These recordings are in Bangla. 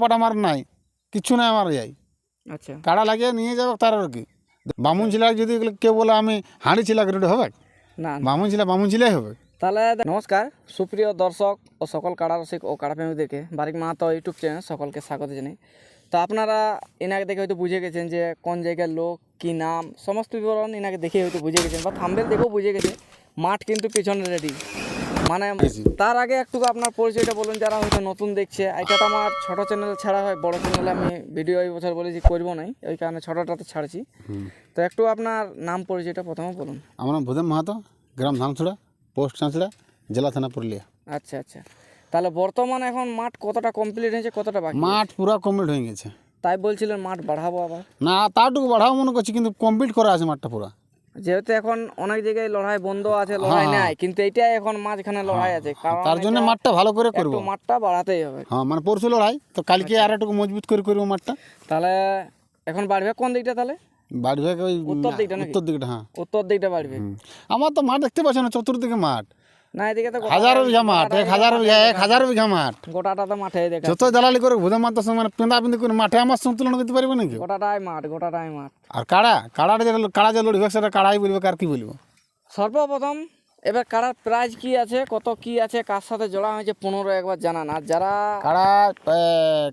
পাট আমার নাই কিছু নাই আমার যাই আচ্ছা। কাড়া লাগিয়ে নিয়ে যাবে তার আর কি। বামুন ছিলাকে যদি কেউ বলে আমি হাঁড়ি ছিলাকে রেডি হবে না না। বামুন ছিলা বামুন ছিলাই হবে। তাহলে নমস্কার সুপ্রিয় দর্শক ও সকল কাড়া রসিক ও কাড়া প্রেমীদেরকে বারিক মাহাতো ইউটিউব চ্যানেল সকলকে স্বাগত জানাই। তো আপনারা এনাকে দেখে হয়তো বুঝে গেছেন যে কোন জায়গার লোক কি নাম সমস্ত বিবরণ এনাকে দেখে হয়তো বুঝে গেছেন বা থাম্বেল দেখেও বুঝে গেছে মাঠ কিন্তু পিছনে রেডি। মানে তার আগে একটু আপনার পরিচয়টা বলুন যারা হয়তো নতুন দেখছে। এটা তো আমার ছোট চ্যানেল ছাড়া হয় বড় চ্যানেলে আমি ভিডিও এই বছর বলেছি করব নাই। ওই কারণে ছোটোটাতে ছাড়ছি। তো একটু আপনার নাম পরিচয়টা প্রথমে বলুন। আমার নাম ভূদেব মাহাতো গ্রাম ধানছড়া পোস্ট চাঁচড়া জেলা থানা পুরুলিয়া। আচ্ছা আচ্ছা। তাহলে বর্তমানে এখন মাঠ কতটা কমপ্লিট হয়েছে কতটা বাকি? মাঠ পুরো কমপ্লিট হয়ে গেছে। তাই বলছিলেন মাঠ বাড়াবো আবার। না তারটুকু বাড়াও মনে করছি কিন্তু কমপ্লিট করা আছে মাঠটা পুরো। যেহেতু এখন অনেক জায়গায় লড়াই বন্ধ আছে লড়াই নাই। কিন্তু এটা এখন মাঝখানে লড়াই আছে। কারণ তার জন্য মাঠটা ভালো করে করব। মাঠটা বাড়াতেই হবে। হ্যাঁ মানে পরশু লড়াই তো কালকে আর একটু মজবুত করে করব মাঠটা। তাহলে এখন বাড়বে কোন দিকটা তাহলে? বাড়বে ওই উত্তর দিকটা উত্তর দিকটা হ্যাঁ। উত্তর দিকটা বাড়বে। আমার তো মাঠ দেখতে পাচ্ছ না চতুর্দিকে মাঠ। না এদিকে তো গোটা- হাজারো বিঘা মাঠ এক হাজার বিঘা এক হাজার বিঘা মাঠ। গোটাটা তো মাঠে দেখা যত দালালি করে ভুদা মাঠ মানে পেঁদা পিঁধি করে মাঠে আমার সঙ্গে তুলনা করতে পারবে নাকি? গোটাটাই মাঠ গোটাটাই মাঠ। আর কাড়া? কাড়াটা যেটা কাড়া যে লড়বে সেটা কাড়াই বলবে আর কি বলব? সর্বপ্রথম এবার কারার প্রাইজ কি আছে কত কি আছে কার সাথে জোড়া হয়েছে পনেরো একবার জানান। আর যারা কাড়া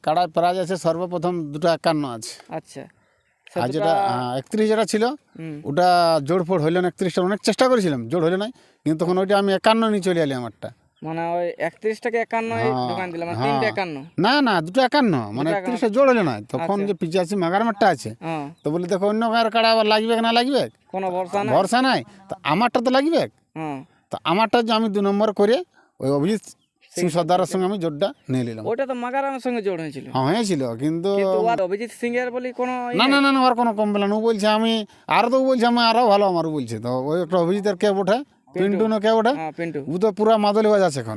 কাড়ায় প্রাইজ আছে সর্বপ্রথম দুটো একান্ন আছে। আচ্ছা। আর যেটা একত্রিশ যেটা ছিল ওটা জোড় ফোড় হইল না একত্রিশটা অনেক চেষ্টা করেছিলাম জোড় হইল নাই কিন্তু তখন ওইটা আমি একান্ন নিয়ে চলে এলি আমারটা মানে ওই একত্রিশ টাকা একান্ন দোকান দিলাম মানে তিনটে একান্ন? না না দুটো একান্ন মানে একত্রিশটা জোড় হইল না তখন যে পিছিয়ে মাগার মাঠটা আছে হ্যাঁ। তো বলি দেখো অন্য গায়ের কাড়া আবার লাগবে না লাগবে? কোনো ভরসা না ভরসা নাই তো আমারটা তো লাগবে? হ্যাঁ। তো আমারটা যে আমি দু নম্বর করে ওই অভিজিৎ সিং সর্দারের সঙ্গে আমি জোরটা নিয়ে নিলাম। ওইটা তো মাগারামের সঙ্গে জোড় হয়েছিল। হ্যাঁ হয়েছিল কিন্তু আর অভিজিৎ সিং এর বলি কোনো ই না না না ওর কোনো কমপ্লেন ও বলছে আমি আরও তো বলছে আমি আরও ভালো আমার বলছে। তো ওই একটা অভিজিতের কে ওঠে পিন্টু। না কে ওঠে হ্যাঁ পিন্টু। ও তো পুরা মাদলি বাজাচ্ছে এখন।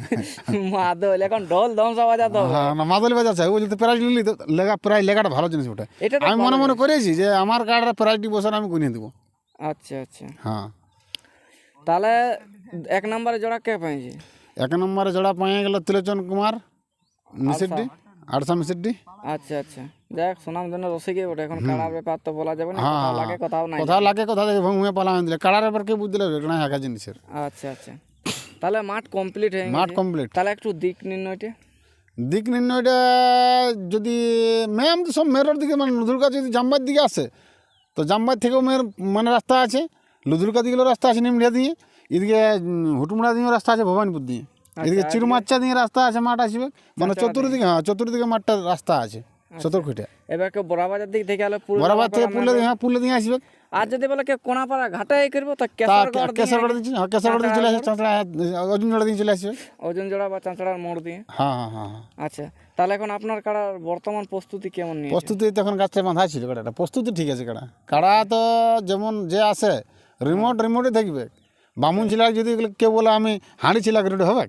মাদল এখন ঢোল ধ্বংসা বাজাতে হ্যাঁ না মাদলি বাজাচ্ছে ও বলছে তো প্রাইজ নিলি তো লেগা প্রাইজ লেগাটা ভালো জিনিস ওঠে আমি মনে মনে করেছি যে আমার কার্ডের প্রাইজটি বছর আমি গুনিয়ে দেবো। আচ্ছা আচ্ছা। হ্যাঁ। তাহলে এক নম্বরে জোড়া কে পেয়েছে এক নম্বরে জোড়া পাইয়া গেল ত্রিলোচন কুমার মিসিডি আড়সা মিসিডি। আচ্ছা আচ্ছা। দেখ সুনাম জন্য রসিকে ওঠে এখন কাড়ার ব্যাপার তো বলা যাবে না হ্যাঁ, কোথাও হ্যাঁ। লাগে কোথাও নাই। কোথাও লাগে কোথাও থেকে ভঙ্গুয়ে পালা দিলে কাড়ার এবার কে বুঝতে লাগবে এটা একা জিনিসের। আচ্ছা আচ্ছা। তাহলে মাঠ কমপ্লিট হয়ে মাঠ কমপ্লিট তাহলে একটু দিক নির্ণয়টা। দিক নির্ণয়টা যদি ম্যাম তো সব মেয়ের দিকে মানে লুধুরকা যদি জাম্বার দিকে আসে তো জাম্বার থেকেও মেয়ের মানে রাস্তা আছে। লুধুরকা দিকেও রাস্তা আছে নিমড়িয়া দিয়ে। এদিকে হুটুমড়া দিকেও রাস্তা আছে ভবানীপুর দিয়ে। এদিকে চিরমাচ্চা দিয়ে রাস্তা আছে মাঠ আসবে মানে চতুর্দিকে হ্যাঁ চতুর্দিকে মাঠটা রাস্তা আছে সতর্কটা। এবার কেউ বড়াবাজার দিক থেকে আলো বরাবর থেকে পুলে হ্যাঁ পুলে দিয়ে আসবে আর যদি বলে কেউ কোনাপাড়া ঘাটাই করব তো কেশরগড় দিয়ে কেশরগড় দিচ্ছে হ্যাঁ কেশরগড় দিয়ে চলে আসবে চাঁচড়া অর্জুন জোড়া দিয়ে চলে আসবে ওজন জোড়া বা চাঁচড়ার মোড় দিয়ে। হ্যাঁ হ্যাঁ হ্যাঁ হ্যাঁ। আচ্ছা তাহলে এখন আপনার কাড়ার বর্তমান প্রস্তুতি কেমন নিয়ে প্রস্তুতি তখন গাছটা বাঁধা ছিল কাড়াটা। প্রস্তুতি ঠিক আছে কাড়া। কাড়া তো যেমন যে আসে রিমোট রিমোটে দেখবে বামুন ছিলাকে যদি কেউ বলে আমি হাঁড়ি ছিলাকে রেডি হবে?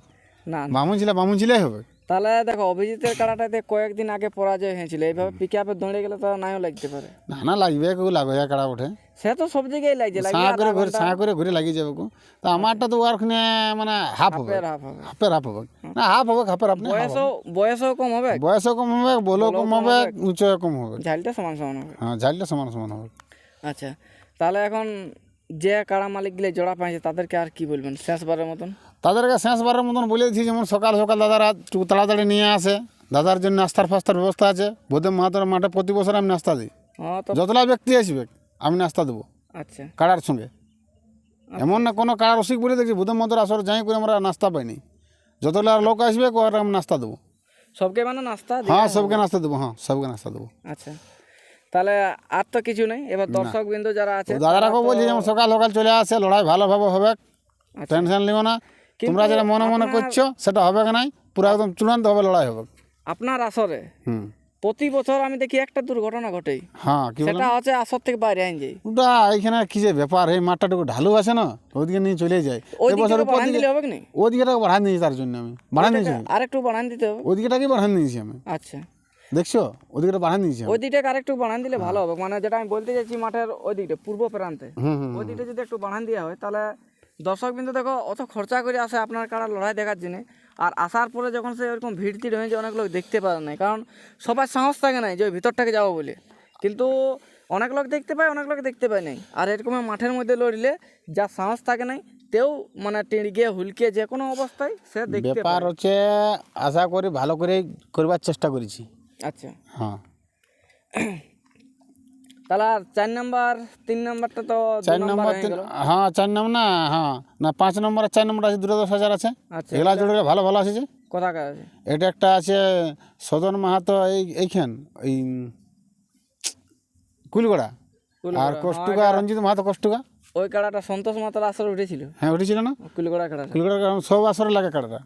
না। বামুন ছিলা বামুন ছিলাই হবে? তাহলে দেখো অভিজিতের কাড়াটাতে কয়েকদিন আগে পরাজয় হয়েছিল। এইভাবে পিক আপে দৌড়ে গেলে তো নাও লাগতে পারে। না না লাগবে কেউ লাগবে কাড়া ওঠে সে তো সব জায়গায় লাগছে ছাঁ করে ঘুরে ছাঁ করে ঘুরে লাগিয়ে যাবে কো তো আমারটা তো ওয়ারখানে মানে হাফ হবে। হাফের হাফ হবে। না হাফ হবে হাফের হাফ না বয়সও বয়সও কম হবে? বয়সও কম হবে বলো কম হবে উঁচুও কম হবে। ঝালটা সমান সমান হবে। হ্যাঁ ঝালটা সমান সমান হবে। আচ্ছা তাহলে এখন যে কাড়া মালিকগুলো জোড়া পাইছে তাদেরকে আর কি বলবেন? শেষবারের মতন? তাদেরকে শেষবারের মতন বলে দিচ্ছি যেমন সকাল সকাল দাদারা একটু তাড়াতাড়ি নিয়ে আসে। দাদার জন্য নাস্তার ফাস্তার ব্যবস্থা আছে। বোধে মাহাতর মাঠে প্রতি বছর আমি নাস্তা দিই। যতলা ব্যক্তি আসবে আমি নাস্তা দেবো। আচ্ছা। কাড়ার সঙ্গে। এমন না কোনো কাড়ার রসিক বলে দেখছি বোধে মাহাতর আসর যাই করে আমরা নাস্তা পাইনি। যতলা লোক আসবে ওরা আমি নাস্তা দেবো। সবকে মানে নাস্তা হ্যাঁ সবকে নাস্তা দেবো হ্যাঁ সবকে নাস্তা দেবো। আচ্ছা। তাহলে আর তো কিছু নেই। এবার দর্শক বিন্দু যারা আছে দাদারাকেও বলছি যেমন সকাল সকাল চলে আসে লড়াই ভালোভাবে হবে। টেনশন নিও না। তোমরা যেটা মনে মনে করছ সেটা হবে নাই? পুরো একদম চূড়ান্ত হবে লড়াই হবে। আপনার আসরে প্রতি বছর আমি দেখি একটা দুর্ঘটনা ঘটে হ্যাঁ সেটা হচ্ছে আসর থেকে বাইরে আইন যাই। ওটা এখানে কি যে ব্যাপার এই মাঠটাটুকু ঢালু আছে না? ওদিকে নিয়ে চলে যায়। ওই উপর বাড়ান দিলে হবে কি না ওদিকেটাকে বাড়ান দিয়েছি তার জন্য আমি। বাড়ান দিয়েছি আর একটু বাড়ান দিতে হবে। ওদিকেটাকে বাড়ান দিয়েছি আমি। আচ্ছা। দেখছ? ওদিকেটা বাড়ান দিয়েছি। আমি। ওই দিকটাকে আর একটু বাড়ান দিলে ভালো হবে। মানে যেটা আমি বলতে চাইছি মাঠের ওই দিকটা পূর্ব প্রান্তে। হুম হুম ওই দিকটা যদি একটু বাড়ান দেওয়া হয় তাহলে দর্শক বিন্দু দেখো অত খরচা করে আসে আপনার কারা লড়াই দেখার জন্য। আর আসার পরে যখন সে ওরকম ভিড় টিড় হয়েছে অনেক লোক দেখতে পারে না। কারণ সবার সাহস থাকে নাই যে ওই ভিতরটাকে যাব বলে। কিন্তু অনেক লোক দেখতে পায় অনেক লোক দেখতে পায় নাই। আর এরকম মাঠের মধ্যে লড়লে যা সাহস থাকে নাই তেও মানে টিড়িয়ে হুলকে যে কোনো অবস্থায় সে দেখতে ব্যাপার হচ্ছে আশা করি ভালো করে করবার চেষ্টা করেছি। আচ্ছা। হ্যাঁ। তাহলে আর চার নাম্বার তিন নাম্বারটা তো চার নম্বর হয়ে হ্যাঁ চার নম্বর না হ্যাঁ। না পাঁচ নম্বর চার নম্বর আছে দুটো দশ হাজার আছে। আচ্ছা। এগুলা জুড়ে ভালো ভালো আছে যে কোথাকার আছে? এটা একটা আছে সদন মাহাতো এই এইখান ওই কুলগড়া। আর কষ্টুকা রঞ্জিত মাহাতো কষ্টুকা। ওই কাড়াটা সন্তোষ মাতার আসর উঠেছিল। হ্যাঁ উঠেছিল না? কুলগড়া কাড়াটা। কুলগড়া সব আসরে লাগে কাটাটা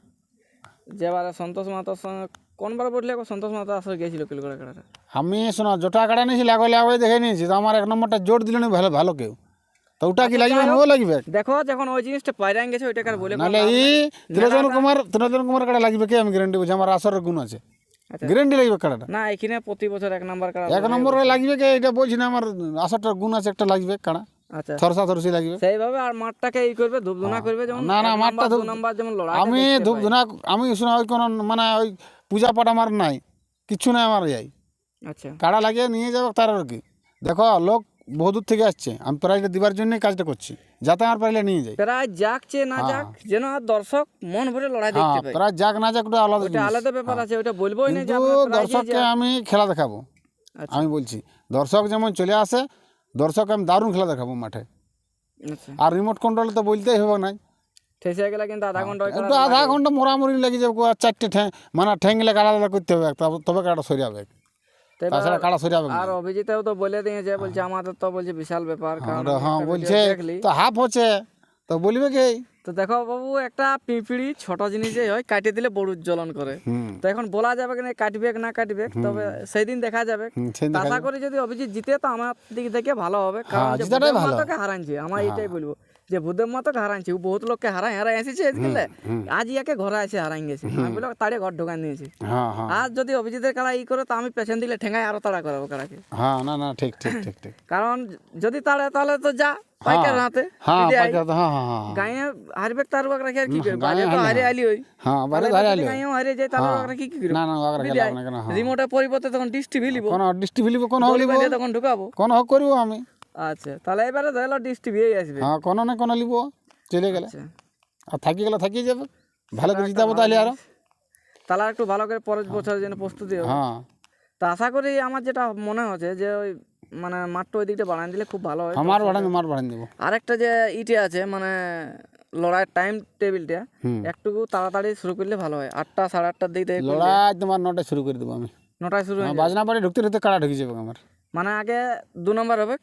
যেবারে সন্তোষ মাতার সঙ্গে কোনবার বললে সন্তোষ মাতার আসর গিয়েছিল কুলগড়া কাড়াটা আমি শোনো জোটা কাটা নিয়েছি লাগাই লাগাই দেখে নিয়েছি তো আমার এক নম্বরটা জোর দিল না ভালো ভালো কেউ তো ওটা কি লাগবে ও লাগবে। দেখো যখন ওই জিনিসটা পায়রান গেছে ওইটাকে আর বলে এই নেই। ত্রিলোচন কুমার ত্রিলোচন কুমার কাটা লাগবে কে আমি গ্যারেন্টি বলছি আমার আসরের গুণ আছে। আচ্ছা। গ্যারেন্টি লাগবে কাটাটা না এখানে প্রতি বছর এক নাম্বার কাড়া এক নম্বর লাগবে কে এটা বলছি না আমার আসরটার গুণ আছে একটা লাগবে কাটা আচ্ছা। থরসা থরসি লাগবে। সেইভাবে আর মাঠটাকে এই করবে ধূপধুনা করবে যেমন না, না, মাঠটা ধূপ- নাম্বার যেমন লড়াই আমি ধূপ ধুনা আমি শোনা ওই কোনো মানে ওই পূজা পাঠ আমার নাই কিচ্ছু নাই আমার যাই আচ্ছা। কাড়া লাগিয়ে নিয়ে যাব তার আর কি। দেখো লোক বহুদূর থেকে আসছে আমি প্রাইজটা দিবার জন্যই কাজটা করছি যাতে আমার প্রাইজটা নিয়ে যাই প্রায় যাক চেয়ে না যাক যেন আর দর্শক মন ভরে লড়াই হ্যাঁ দেখতে পায়। প্রায় যাক না যাক ওটা আলাদা ওটা। আলাদা ব্যাপার আছে ওটা বলবোই না যে দর্শককে আমি খেলা দেখাবো আচ্ছা। আমি বলছি দর্শক যেমন চলে আসে দর্শক আমি দারুণ খেলা দেখাবো মাঠে। আচ্ছা। আর রিমোট কন্ট্রোল তো বলতেই হবে না ঠেসে গেলে কিন্তু আধা ঘণ্টা আধা ঘণ্টা মোড়ামুড়ি লেগে যাবে চারটে ঠ্যাং মানে ঠ্যাংলে আলাদা করতে হবে তবে- তবে কাড়া সরে যাবে। তাছাড়া কাড়া সরে যাবে আর অভিজিতেও তো বলে দিয়েছে বলছে আমাদের তো বলছে বিশাল ব্যাপার হ্যাঁ বলছে তো হাফ হচ্ছে তো বলবে কি? তো দেখো বাবু একটা পিঁপড়ি ছোট জিনিসে হয় কাটিয়ে দিলে বড় উজ্জ্বলন করে। তো এখন বলা যাবে কি না কাটবে না কাটবে তবে সেই দিন দেখা যাবে আশা করি যদি অভিজিৎ জিতে তো আমার দিক থেকে ভালো হবে কারণ হ্যাঁ, হারাইছে আমার এটাই বলব। যে ভূদেব মাতাকে হারাইছে বহুত লোককে হারাই হারাই এসেছে বুঝলে আজ ইয়াকে ঘরে এসে হারাই গেছে। আমি বলে তাড়ে ঘর ঢোকান দিয়েছি। হ্যাঁ হ্যাঁ। আর যদি অভিজিতের কাড়া ই করে তো আমি পেছন দিলে ঠেঙ্গায় আরও তাড়া করাবো কাড়াকে হ্যাঁ না না ঠিক ঠিক ঠিক ঠিক। কারণ যদি তাড়ে তাহলে তো যা পাইকার হাতে হ্যাঁ গায়ে হারবে তার রাখি আর কি করবে? বাইরে তো হারে আলি ওই। হ্যাঁ বাইরে আলি হারে যায় তার রাখি কি করবে? না না খেলা হবে না রিমোটের পরিবর্তে কোন কোন তখন ঢুকাবো। কোন হোক করব আমি। আচ্ছা তাহলে এবারে ধরো ডিশ টিভি আসবে। হ্যাঁ কোন না কোন লিব চলে গেলে। আচ্ছা। আর থাকি গেলে থাকি যাবে। ভালো করে জিতাবো তাহলে আরও। তাহলে একটু ভালো করে পরের বছরের জন্য প্রস্তুতি হবে। হ্যাঁ। তা আশা করি আমার যেটা মনে হচ্ছে যে ওই মানে মাঠটা ওই দিকটা বাড়ান দিলে খুব ভালো হয়। আমার বাড়ান আমার বাড়ান দেবো। আরেকটা যে ইটে আছে মানে লড়াইয়ের টাইম টেবিলটা। একটু তাড়াতাড়ি শুরু করলে ভালো হয়। আটটা সাড়ে আটটার দিক থেকে লড়াই তোমার নটায় শুরু করে দেবো আমি। নটায় শুরু হয়ে। বাজনা বাড়ি ঢুকতে ঢুকতে কাড়া ঢুকে যাবে আমার। মানে আগে দু নম্বর হবে?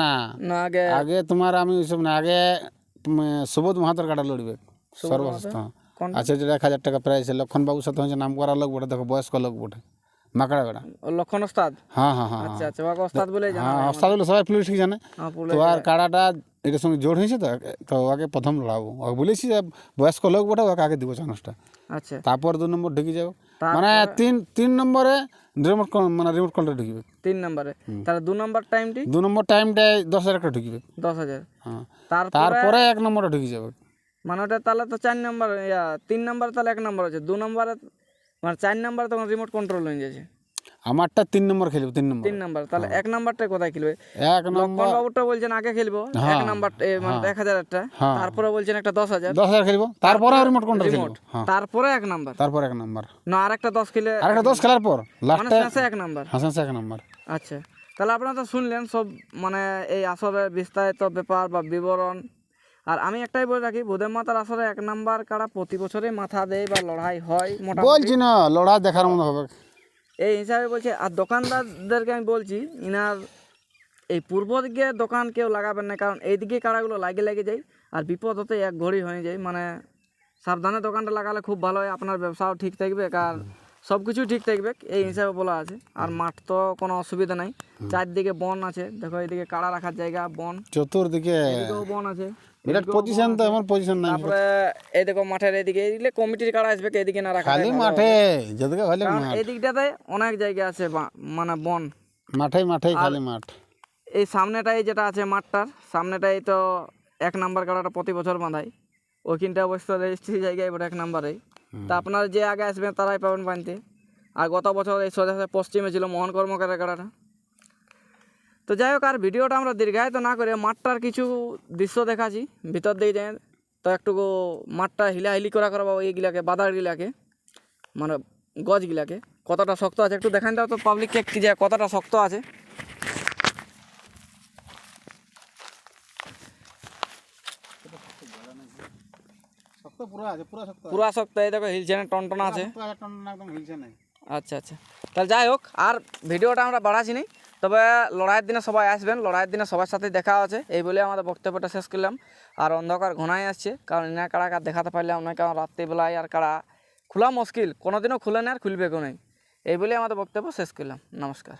না। না আগে আগে তোমার আমি ওইসব না আগে সুবোধ মাহাতর কাটা লড়বে সর্বশ্রেষ্ঠ। কোন? আচ্ছা যেটা এক হাজার টাকা প্রাইস লক্ষণ বাবুর সাথে হচ্ছে নাম করা লোক বটে দেখো বয়স্ক লোক বটে মাকড়া বেড়া। লক্ষণ ওস্তাদ? হ্যাঁ হ্যাঁ হ্যাঁ আচ্ছা আচ্ছা ওকে ওস্তাদ বলে জানা। হ্যাঁ ওস্তাদ বলে সবাই পুলিশ জানে। হ্যাঁ তো আর কাড়াটা এটার সঙ্গে জোর হয়েছে তো তো ওকে প্রথম লড়াবো। ওকে বলেছি বয়স্ক লোক বটে ওকে আগে দিব চান্সটা। আচ্ছা। তারপর দু নম্বর ঢুকে যাব মানে তিন তিন নম্বরে রিমোট মানে রিমোট কন্ট্রোল ঢুকবে। তিন নম্বরে। তাহলে দু নম্বর টাইমটি দু নম্বর টাইমটা দশ হাজার একটা ঢুকবে। দশ হাজার। হ্যাঁ। তারপর এক নম্বরে ঢুকে যাবে। মানে ওটা তাহলে তো চার নম্বর ইয়া তিন নম্বরে তাহলে এক নম্বর আছে। দু নম্বরে মানে চার নম্বরে তখন রিমোট কন্ট্রোল হয়ে যাচ্ছে। আমারটা তিন নম্বর খেলবে তিন নম্বর। তিন নম্বর তাহলে এক নম্বরটা কোথায় খেলবে? এক নম্বর বাবুটা বলছেন আগে খেলব এক নম্বর মানে এক হ্যাঁ। তারপরে বলছেন একটা দশ হাজার। দশ হাজার খেলব। তারপরে রিমোট হ্যাঁ। তারপরে এক নম্বর। তারপর এক নম্বর। না দশ খেলে দশ খেলার পর মানে লাস্টে এক নম্বর। হাসান এক নম্বর। আচ্ছা। তাহলে আপনারা তো শুনলেন সব মানে এই আসরের বিস্তারিত ব্যাপার বা বিবরণ। আর আমি একটাই বলে রাখি ভূদেব মাতার আসরে এক নাম্বার কারা প্রতি বছরে মাথা দেয় বা লড়াই হয় বলছি না লড়াই দেখার মতো হবে। এই হিসাবে বলছি আর দোকানদারদেরকে আমি বলছি ইনার এই পূর্ব দিকে দোকান কেউ লাগাবেন না কারণ এইদিকে কাড়াগুলো লাগে লেগে যায় আর বিপদ হতে এক ঘড়ি হয়ে যায়। মানে সাবধানে দোকানটা লাগালে খুব ভালো হয় আপনার ব্যবসাও ঠিক থাকবে আর সব কিছু ঠিক থাকবে এই হিসাবে বলা আছে। আর মাঠ তো কোনো অসুবিধা নাই চারদিকে বন আছে দেখো এইদিকে কাড়া রাখার জায়গা বন। চতুর্দিকে বন আছে। বিরাট পজিশন তো এমন পজিশন নাই। তারপরে এই দেখো মাঠের এদিকে এদিকে কমিটির কাড়া আসবে এদিকে না রাখা খালি মাঠে যেদিকে মাঠ। এই দিকটাতে অনেক জায়গা আছে মানে বন। মাঠে মাঠেই খালি মাঠ। এই সামনেটাই যেটা আছে মাঠটার সামনেটাই তো এক নাম্বার কাড়াটা প্রতি বছর বাঁধাই। ওইখানটা অবশ্য রেজিস্ট্রি জায়গায় এবার এক নাম্বারেই। তা আপনারা যে আগে আসবেন তারাই পাবেন বানতে আর গত বছর এই সোজা পশ্চিমে ছিল মোহন কর্মকারের কাড়াটা। তো যাই হোক আর ভিডিওটা আমরা দীর্ঘায়িত না করে মাঠটার কিছু দৃশ্য দেখাচ্ছি। ভিতর দিকে যাই তো একটু মাঠটা হিলাহিলি করা করা এইগুলাকে বাদারগুলাকে মানে গছগুলাকে। কতটা শক্ত আছে একটু দেখান দাও তো পাবলিককে কি যে কতটা শক্ত আছে। পুরো শক্ত এই দেখো হিলছে না টনটনা আছে। একদম হিলছে নাই। আচ্ছা আচ্ছা। তাহলে যাই হোক, আর ভিডিওটা আমরা বাড়াচ্ছি নি। তবে লড়াইয়ের দিনে সবাই আসবেন, লড়াইয়ের দিনে সবার সাথে দেখা আছে, এই বলে আমাদের বক্তব্যটা শেষ করলাম। আর অন্ধকার ঘনাই আসছে, কারণ এনা কারা কার দেখাতে পারলে না কারণ রাত্রিবেলায় আর কারা খোলা মুশকিল, কোনোদিনও খুলে না আর খুলবে কোনো এই বলে আমাদের বক্তব্য শেষ করলাম। নমস্কার।